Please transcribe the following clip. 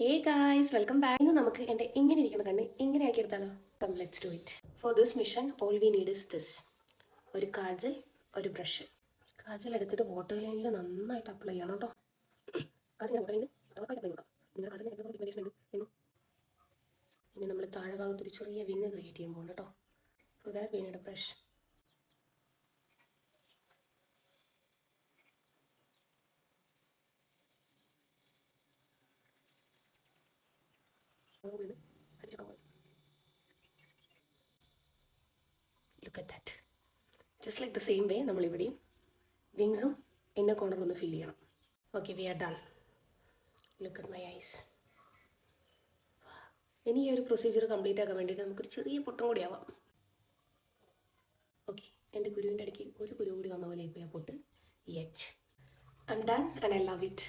Hey guys welcome back ഇന്ന് നമുക്ക് എന്റെ എങ്ങനെ ഇരിക്കുന്ന കണ്ണ് ഇങ്ങനെ ആക്കി എടുത്താലോ? Let's do it for this mission all we need is this ഒരു കാജൽ ഒരു ബ്രഷ്. കാജൽ എടുത്തിട്ട് വാട്ടർ ലൈനിൽ നന്നായിട്ട് അപ്ലൈ ചെയ്യണം കേട്ടോ കാജൽ വാട്ടർ ലൈനിൽ അപ്ലൈ കൊടുക്കാം. ഉണ്ട്? എന്ന്. ഇനി നമ്മൾ താഴെ ഭാഗത്ത് ഒരു ചെറിയ വിങ് ക്രിയേറ്റ് ചെയ്യാൻ പോകണം കേട്ടോ for that we brush look at that just like the same way നമ്മളിവിടെയും വിങ്സും ഇന്ന കോർണർ ഒന്ന് ഫില്ല് ചെയ്യണം. Okay we are done look at my eyes ഇനി ഈ ഒരു പ്രൊസീജിയർ കംപ്ലീറ്റ് ആക്കാൻ വേണ്ടിയിട്ട് നമുക്കൊരു ചെറിയ പൊട്ടും കൂടി ആവാം. ഓക്കെ എന്റെ ഗുരുവിന്റെ ഇടയ്ക്ക് ഒരു ഗുരു കൂടി വന്ന പോലെ ഇപ്പോൾ ഞാൻ പൊട്ട്. Yet I done and I love it